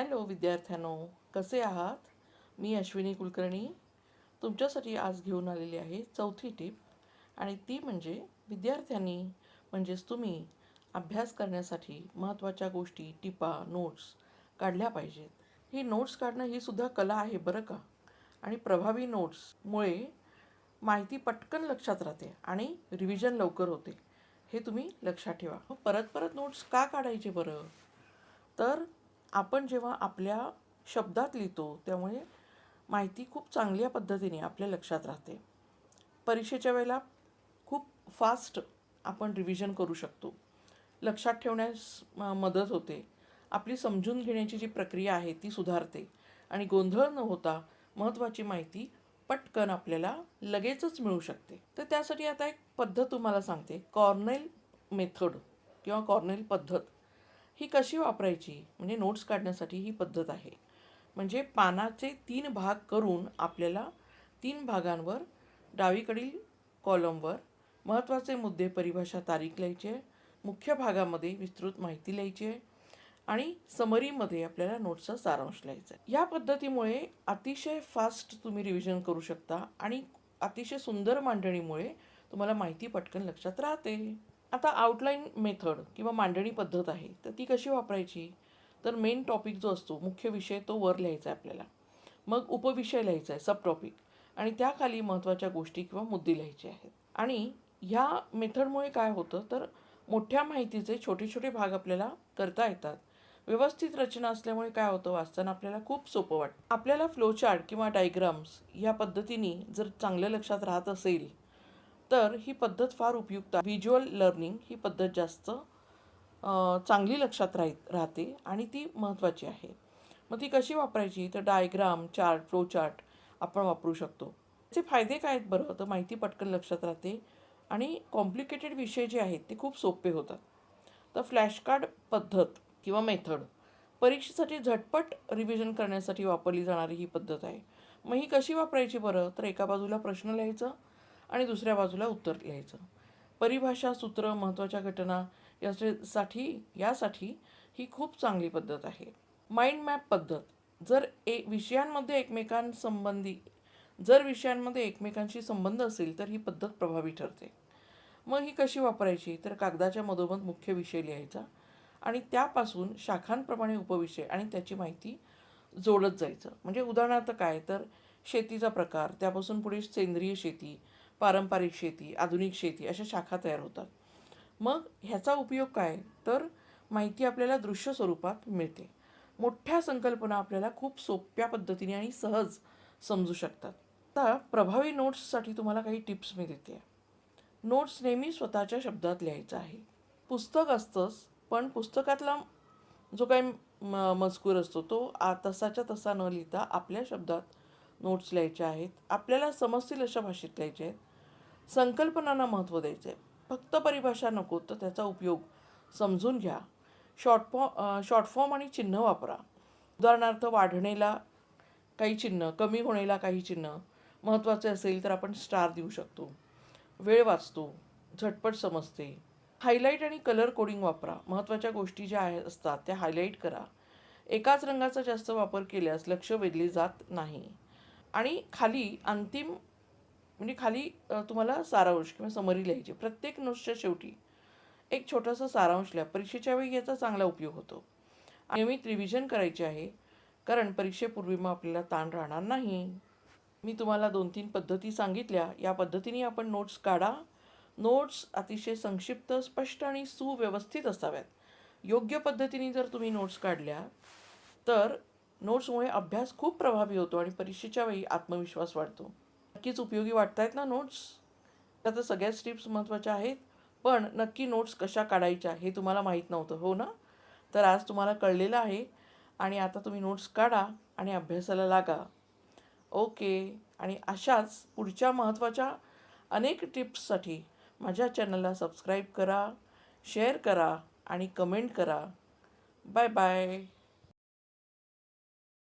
Hello विद्यार्थ्यांनो कसे आहात? मी अश्विनी कुलकर्णी. तुमच्यासाठी आज घेऊन आलेली आहे चौथी टीप आणि ती म्हणजे विद्यार्थ्यांनी म्हणजेच तुम्ही अभ्यास करण्यासाठी महत्त्वाच्या गोष्टी टिपा नोट्स काढल्या पाहिजेत. ही नोट्स काढणं ही सुद्धा कला आहे बरं का? आणि प्रभावी नोट्समुळे माहिती पटकन लक्षात राहते आणि रिव्हिजन लवकर होते. हे तुम्ही लक्षात ठेवा. परत परत नोट्स का काढायचे बरं? तर आपण जेव्हा आपल्या शब्दात लिहितो त्यामुळे माहिती खूप चांगल्या पद्धतीने आपल्या लक्षात राहते. परीक्षेच्या वेळेला खूप फास्ट आपण रिव्हिजन करू शकतो. लक्षात ठेवण्यास म- मदत होते. आपली समजून घेण्याची जी प्रक्रिया आहे ती सुधारते. आणि गोंधळ न होता महत्त्वाची माहिती पटकन आपल्याला लगेचच मिळू शकते. तर त्यासाठी आता एक पद्धत तुम्हाला सांगते. कॉर्नेल मेथड किंवा कॉर्नेल पद्धत. ही कशी वापरायची? म्हणजे नोट्स काढण्यासाठी ही पद्धत आहे. म्हणजे पानाचे तीन भाग करून आपल्याला तीन भागांवर डावीकडील कॉलमवर महत्त्वाचे मुद्दे परिभाषा तारीख लिहायची आहे मुख्य भागामध्ये विस्तृत माहिती लिहायची आहे आणि समरीमध्ये आपल्याला नोट्सचा सारांश लिहायचा. आहे या पद्धतीमुळे अतिशय फास्ट तुम्ही रिव्हिजन करू शकता आणि अतिशय सुंदर मांडणीमुळे तुम्हाला माहिती पटकन लक्षात राहते. आता आउटलाईन मेथड किंवा मांडणी पद्धत आहे तर ती कशी वापरायची? तर मेन टॉपिक जो असतो मुख्य विषय तो वर लिहायचा आहे आपल्याला. मग उपविषय लिहायचा आहे सब टॉपिक आणि त्याखाली महत्त्वाच्या गोष्टी किंवा मुद्दे लिहायचे आहेत. आणि ह्या मेथडमुळे काय होतं तर मोठ्या माहितीचे छोटे छोटे भाग आपल्याला करता येतात. व्यवस्थित रचना असल्यामुळे काय होतं वाचताना आपल्याला खूप सोपं वाटतं. आपल्याला फ्लोचार्ट किंवा डायग्राम्स या पद्धतीने जर चांगलं लक्षात राहत असेल तर ही पद्धत फार उपयुक्त आहे. व्हिज्युअल लर्निंग ही पद्धत जास्त चांगली लक्षात राह राहते आणि ती महत्त्वाची आहे. मग ती कशी वापरायची? तर डायग्राम चार्ट फ्लो चार्ट आपण वापरू शकतो. त्याचे फायदे काय आहेत बरं? तर माहिती पटकन लक्षात राहते आणि कॉम्प्लिकेटेड विषय जे आहेत ते खूप सोपे होतात. तर फ्लॅशकार्ड पद्धत किंवा मेथड परीक्षेसाठी झटपट रिव्हिजन करण्यासाठी वापरली जाणारी ही पद्धत आहे. मग ही कशी वापरायची बरं? तर एका बाजूला प्रश्न लिहायचं आणि दुसऱ्या बाजूला उत्तर लिहायचं. परिभाषा सूत्र महत्त्वाच्या घटना यासाठी यासाठी ही खूप चांगली पद्धत आहे. माइंड मॅप पद्धत. जर ए विषयांमध्ये एकमेकांसंबंधी जर विषयांमध्ये एकमेकांशी संबंध असेल तर ही पद्धत प्रभावी ठरते. मग ही कशी वापरायची? तर कागदाच्या मधोमध मुख्य विषय लिहायचा आणि त्यापासून शाखांप्रमाणे उपविषय आणि त्याची माहिती जोडत जायचं. म्हणजे उदाहरणार्थ काय? तर शेतीचा प्रकार त्यापासून पुढे सेंद्रिय शेती पारंपरिक शेती आधुनिक शेती अशा शाखा तयार होतात. मग ह्याचा उपयोग काय? तर माहिती आपल्याला दृश्य स्वरूपात मिळते. मोठ्या संकल्पना आपल्याला खूप सोप्या पद्धतीने आणि सहज समजू शकतात. आता प्रभावी नोट्ससाठी तुम्हाला काही टिप्स मी देते. नोट्स नेहमी स्वतःच्या शब्दात लिहायचं आहे. पुस्तक असतंच पण पुस्तकातला जो काही म मजकूर असतो तो आ तसाच्या तसा न लिहिता आपल्या शब्दात नोट्स लिहायच्या आहेत. आपल्याला समजतील अशा भाषेत लिहायच्या आहेत. संकल्पनांना महत्त्व द्यायचं आहे फक्त परिभाषा नको तर त्याचा उपयोग समजून घ्या. शॉर्ट फॉ शॉर्ट फॉर्म आणि चिन्ह वापरा. उदाहरणार्थ वाढणेला काही चिन्ह कमी होण्याला काही चिन्ह महत्त्वाचे असेल तर आपण स्टार देऊ शकतो. वेळ वाचतो झटपट समजते. हायलाईट आणि कलर कोडिंग वापरा. महत्त्वाच्या गोष्टी ज्या आहे असतात त्या हायलाईट करा. एकाच रंगाचा जास्त वापर केल्यास लक्ष वेधले जात नाही. आणि खाली अंतिम म्हणजे खाली तुम्हाला सारांश किंवा समरी लिहायची. प्रत्येक नोट्सच्या शेवटी एक छोटासा सारांश लिहा. परीक्षेच्या वेळी याचा चांगला उपयोग होतो. नियमित रिव्हिजन करायचे आहे कारण परीक्षेपूर्वी मग आपल्याला ताण राहणार नाही. मी तुम्हाला दोन तीन पद्धती सांगितल्या. या पद्धतीने आपण नोट्स काढा. नोट्स अतिशय संक्षिप्त स्पष्ट आणि सुव्यवस्थित असाव्यात. योग्य पद्धतीने जर तुम्ही नोट्स काढल्या तर नोट्समुळे अभ्यास खूप प्रभावी होतो आणि परीक्षेच्या वेळी आत्मविश्वास वाढतो. नक्कीच उपयोगी वाटत आहेत ना नोट्स त्या तर सगळ्याच टिप्स महत्त्वाच्या आहेत. पण नक्की नोट्स कशा काढायच्या हे तुम्हाला माहीत नव्हतं हो ना? तर आज तुम्हाला कळलेलं आहे. आणि आता तुम्ही नोट्स काढा आणि अभ्यासाला लागा. ओके आणि अशाच पुढच्या महत्त्वाच्या अनेक टिप्ससाठी माझ्या चॅनलला सबस्क्राईब करा शेअर करा आणि कमेंट करा. Bye bye